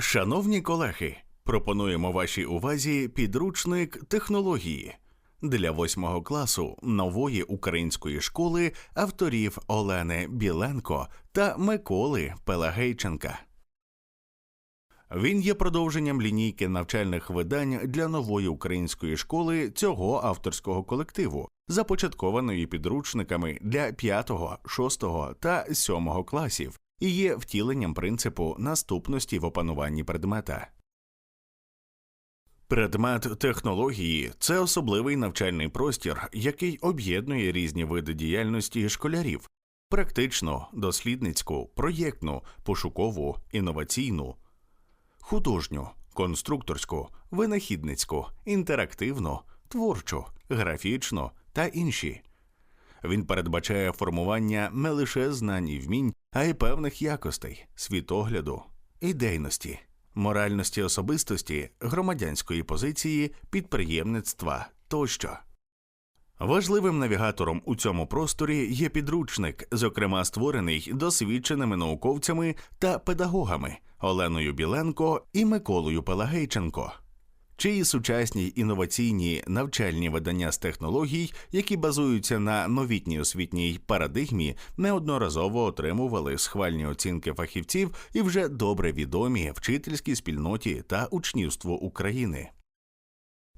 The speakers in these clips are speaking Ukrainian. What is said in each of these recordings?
Шановні колеги, пропонуємо вашій увазі підручник технології для восьмого класу нової української школи авторів Олени Біленко та Миколи Пелагейченка. Він є продовженням лінійки навчальних видань для нової української школи цього авторського колективу, започаткованої підручниками для 5, 6 та 7 класів, і є втіленням принципу наступності в опануванні предмета. Предмет технології це особливий навчальний простір, який об'єднує різні види діяльності школярів практичну, дослідницьку, проєктну, пошукову, інноваційну, художню, конструкторську, винахідницьку, інтерактивну, творчу, графічну та інші. Він передбачає формування не лише знань і вмінь, а й певних якостей, світогляду, ідейності, моральності особистості, громадянської позиції, підприємництва тощо. Важливим навігатором у цьому просторі є підручник, зокрема створений досвідченими науковцями та педагогами Оленою Біленко і Миколою Пелагейченко, чиї сучасні інноваційні навчальні видання з технологій, які базуються на новітній освітній парадигмі, неодноразово отримували схвальні оцінки фахівців і вже добре відомі вчительській спільноті та учнівству України.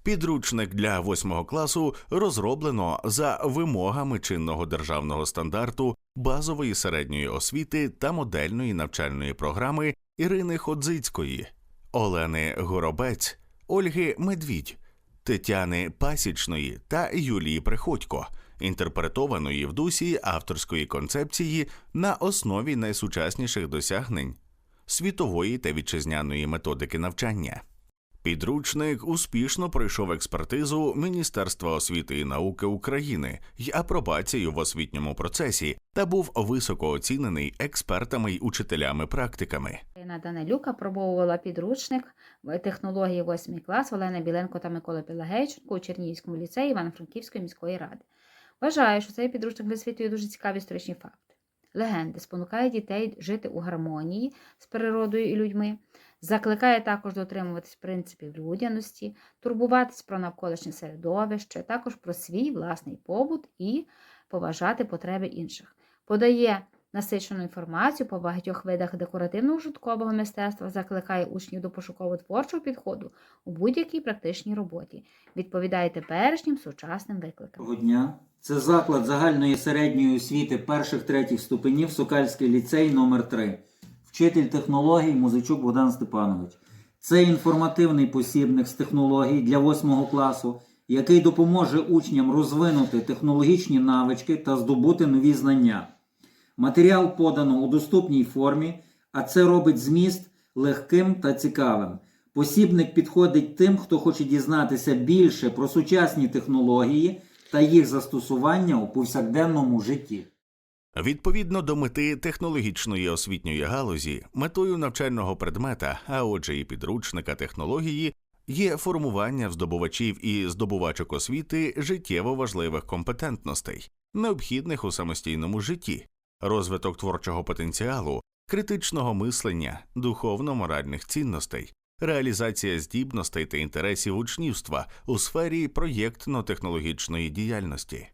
Підручник для восьмого класу розроблено за вимогами чинного державного стандарту базової середньої освіти та модельної навчальної програми Ірини Ходзицької, Олени Горобець, Ольги Медвідь, Тетяни Пасічної та Юлії Приходько, інтерпретованої в дусі авторської концепції на основі найсучасніших досягнень світової та вітчизняної методики навчання. Підручник успішно пройшов експертизу Міністерства освіти і науки України й апробацію в освітньому процесі та був високо оцінений експертами й учителями-практиками. Данилюк апробовувала підручник технології 8 клас Олена Біленко та Микола Пелагейченко у Чернігівському ліцеї Івано-Франківської міської ради. Вважаю, що цей підручник висвітлює дуже цікаві історичні факти. Легенди спонукає дітей жити у гармонії з природою і людьми, закликає також дотримуватись принципів людяності, турбуватись про навколишнє середовище, також про свій власний побут і поважати потреби інших. Подає насичену інформацію по багатьох видах декоративно-ужиткового мистецтва, закликає учнів до пошуково-творчого підходу у будь-якій практичній роботі, відповідає теперішнім сучасним викликам. Дня. Це заклад загальної середньої освіти перших третіх ступенів Сокальський ліцей номер 3 Вчитель технологій Музичук Богдан Степанович. Це інформативний посібник з технологій для 8 класу, який допоможе учням розвинути технологічні навички та здобути нові знання. Матеріал подано у доступній формі, а це робить зміст легким та цікавим. Посібник підходить тим, хто хоче дізнатися більше про сучасні технології та їх застосування у повсякденному житті. Відповідно до мети технологічної освітньої галузі, метою навчального предмета, а отже і підручника технології, є формування в здобувачів і здобувачок освіти життєво важливих компетентностей, необхідних у самостійному житті, розвиток творчого потенціалу, критичного мислення, духовно-моральних цінностей, реалізація здібностей та інтересів учнівства у сфері проєктно-технологічної діяльності.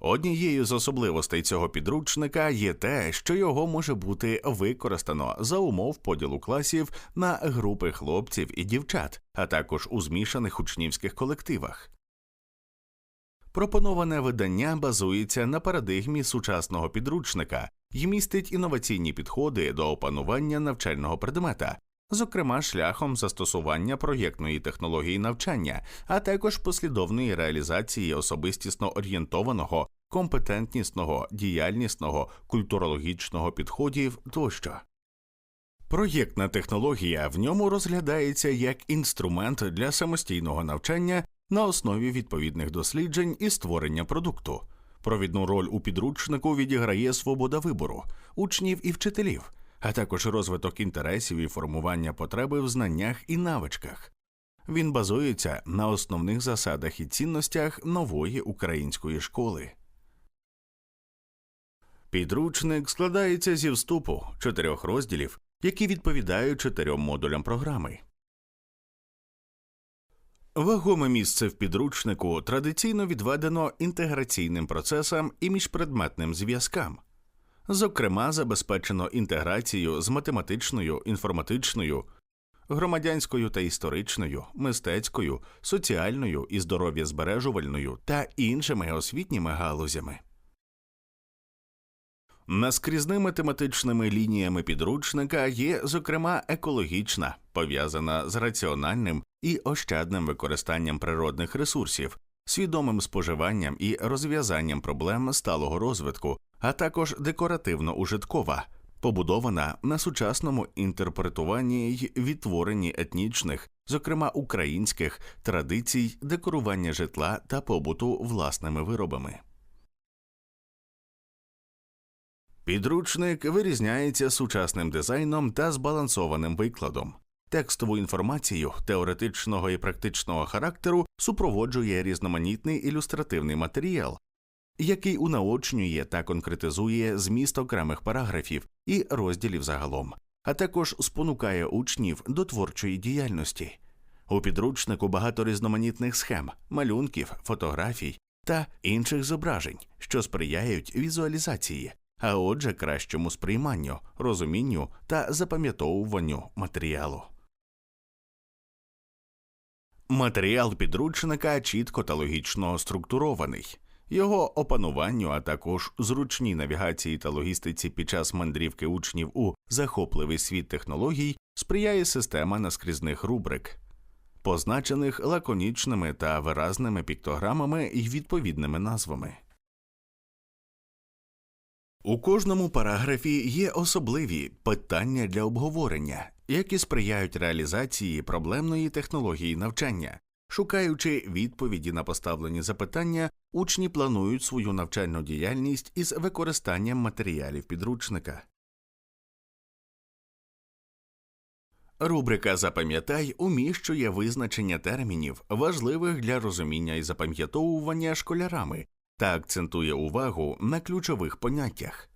Однією з особливостей цього підручника є те, що його може бути використано за умов поділу класів на групи хлопців і дівчат, а також у змішаних учнівських колективах. Пропоноване видання базується на парадигмі сучасного підручника і містить інноваційні підходи до опанування навчального предмета, зокрема шляхом застосування проєктної технології навчання, а також послідовної реалізації особистісно орієнтованого, компетентнісного, діяльнісного, культурологічного підходів тощо. Проєктна технологія в ньому розглядається як інструмент для самостійного навчання на основі відповідних досліджень і створення продукту. Провідну роль у підручнику відіграє свобода вибору учнів і вчителів, а також розвиток інтересів і формування потреби в знаннях і навичках. Він базується на основних засадах і цінностях нової української школи. Підручник складається зі вступу, чотирьох розділів які відповідають чотирьом модулям програми. Вагоме місце в підручнику традиційно відведено інтеграційним процесам і міжпредметним зв'язкам. Зокрема, забезпечено інтеграцію з математичною, інформатичною, громадянською та історичною, мистецькою, соціальною і здоров'язбережувальною та іншими освітніми галузями. Наскрізними тематичними лініями підручника є, зокрема, екологічна, пов'язана з раціональним і ощадним використанням природних ресурсів, свідомим споживанням і розв'язанням проблем сталого розвитку, а також декоративно-ужиткова, побудована на сучасному інтерпретуванні й відтворенні етнічних, зокрема українських, традицій декорування житла та побуту власними виробами. Підручник вирізняється сучасним дизайном та збалансованим викладом. Текстову інформацію теоретичного і практичного характеру супроводжує різноманітний ілюстративний матеріал, який унаочнює та конкретизує зміст окремих параграфів і розділів загалом, а також спонукає учнів до творчої діяльності. У підручнику багато різноманітних схем, малюнків, фотографій та інших зображень, що сприяють візуалізації, а отже, кращому сприйманню, розумінню та запам'ятовуванню матеріалу. Матеріал підручника чітко та логічно структурований. Його опануванню, а також зручній навігації та логістиці під час мандрівки учнів у захопливий світ технологій сприяє система наскрізних рубрик, позначених лаконічними та виразними піктограмами і відповідними назвами. У кожному параграфі є особливі питання для обговорення, які сприяють реалізації проблемної технології навчання. Шукаючи відповіді на поставлені запитання, учні планують свою навчальну діяльність із використанням матеріалів підручника. Рубрика Запам'ятай уміщує визначення термінів, важливих для розуміння і запам'ятовування школярами, та акцентує увагу на ключових поняттях.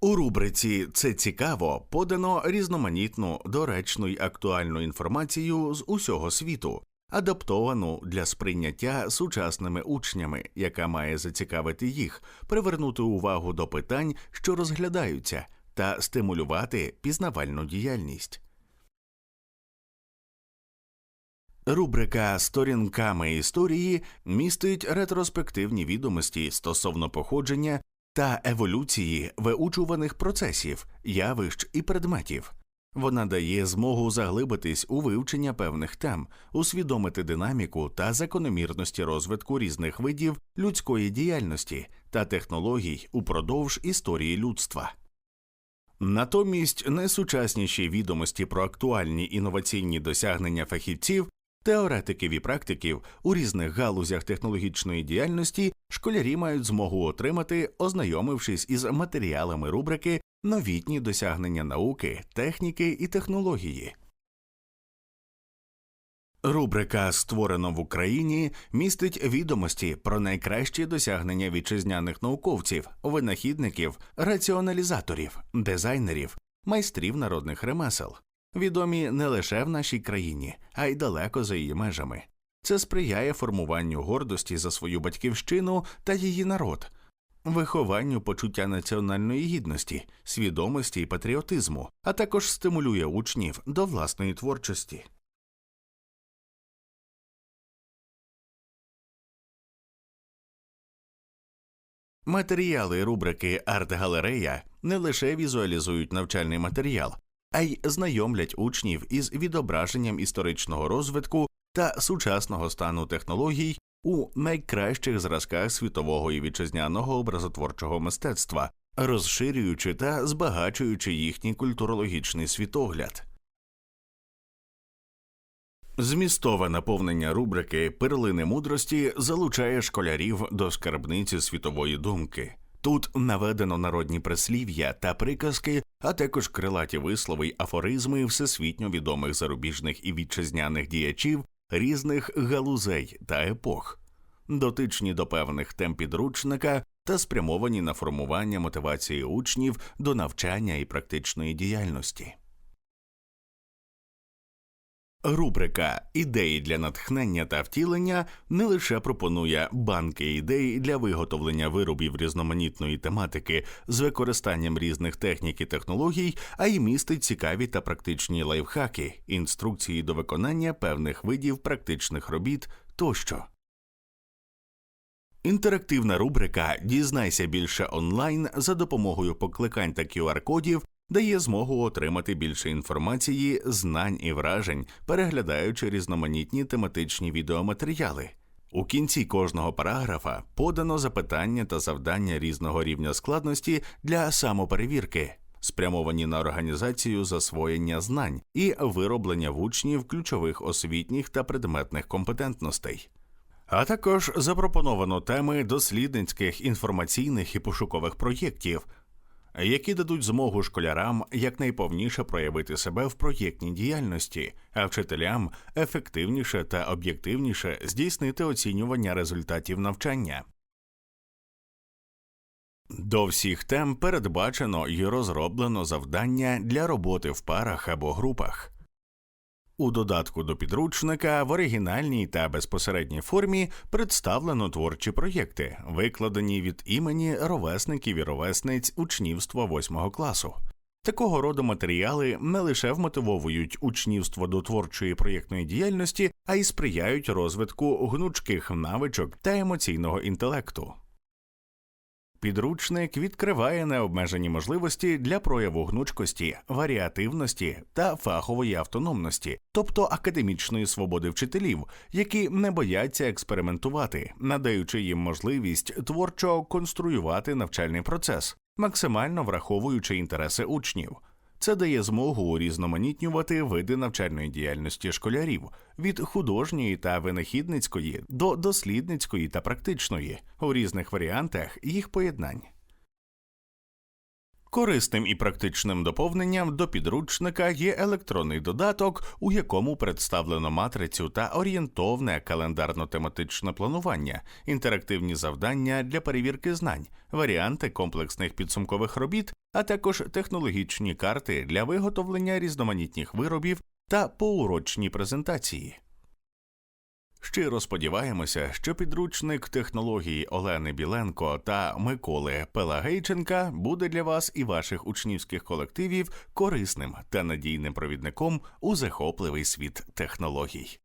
У рубриці Це цікаво подано різноманітну, доречну й актуальну інформацію з усього світу, адаптовану для сприйняття сучасними учнями, яка має зацікавити їх, привернути увагу до питань, що розглядаються, та стимулювати пізнавальну діяльність. Рубрика Сторінками історії містить ретроспективні відомості стосовно походження та еволюції виучуваних процесів, явищ і предметів. Вона дає змогу заглибитись у вивчення певних тем, усвідомити динаміку та закономірності розвитку різних видів людської діяльності та технологій упродовж історії людства. Натомість найсучасніші відомості про актуальні інноваційні досягнення фахівців, теоретиків і практиків у різних галузях технологічної діяльності школярі мають змогу отримати, ознайомившись із матеріалами рубрики Новітні досягнення науки, техніки і технології. Рубрика Створено в Україні містить відомості про найкращі досягнення вітчизняних науковців, винахідників, раціоналізаторів, дизайнерів, майстрів народних ремесел, відомі не лише в нашій країні, а й далеко за її межами. Це сприяє формуванню гордості за свою батьківщину та її народ, вихованню почуття національної гідності, свідомості і патріотизму, а також стимулює учнів до власної творчості. Матеріали рубрики Арт-галерея не лише візуалізують навчальний матеріал, а й знайомлять учнів із відображенням історичного розвитку та сучасного стану технологій у найкращих зразках світового і вітчизняного образотворчого мистецтва, розширюючи та збагачуючи їхній культурологічний світогляд. Змістове наповнення рубрики Перлини мудрості залучає школярів до скарбниці світової думки. Тут наведено народні прислів'я та приказки, а також крилаті вислови й афоризми всесвітньо відомих зарубіжних і вітчизняних діячів різних галузей та епох. дотичні до певних тем підручника та спрямовані на формування мотивації учнів до навчання і практичної діяльності. Рубрика Ідеї для натхнення та втілення не лише пропонує банки ідей для виготовлення виробів різноманітної тематики з використанням різних технік і технологій, а й містить цікаві та практичні лайфхаки, інструкції до виконання певних видів практичних робіт тощо. Інтерактивна рубрика Дізнайся більше онлайн за допомогою покликань та QR-кодів дає змогу отримати більше інформації, знань і вражень, переглядаючи різноманітні тематичні відеоматеріали. У кінці кожного параграфа подано запитання та завдання різного рівня складності для самоперевірки, спрямовані на організацію засвоєння знань і вироблення в учнів ключових освітніх та предметних компетентностей. А також запропоновано теми дослідницьких інформаційних і пошукових проєктів, які дадуть змогу школярам якнайповніше проявити себе в проєктній діяльності, а вчителям ефективніше та об'єктивніше здійснити оцінювання результатів навчання. До всіх тем передбачено і розроблено завдання для роботи в парах або групах. У додатку до підручника в оригінальній та безпосередній формі представлено творчі проєкти, викладені від імені ровесників і ровесниць учнівства 8 класу. Такого роду матеріали не лише вмотивовують учнівство до творчої проєктної діяльності, а й сприяють розвитку гнучких навичок та емоційного інтелекту. Підручник відкриває необмежені можливості для прояву гнучкості, варіативності та фахової автономності, тобто академічної свободи вчителів, які не бояться експериментувати, надаючи їм можливість творчо конструювати навчальний процес, максимально враховуючи інтереси учнів. Це дає змогу урізноманітнювати види навчальної діяльності школярів від художньої та винахідницької до дослідницької та практичної у різних варіантах їх поєднань. Корисним і практичним доповненням до підручника є електронний додаток, у якому представлено матрицю та орієнтовне календарно-тематичне планування, інтерактивні завдання для перевірки знань, варіанти комплексних підсумкових робіт, а також технологічні карти для виготовлення різноманітних виробів та поурочні презентації. Щиро сподіваємося, що підручник технології Олени Біленко та Миколи Пелагейченка буде для вас і ваших учнівських колективів корисним та надійним провідником у захопливий світ технологій.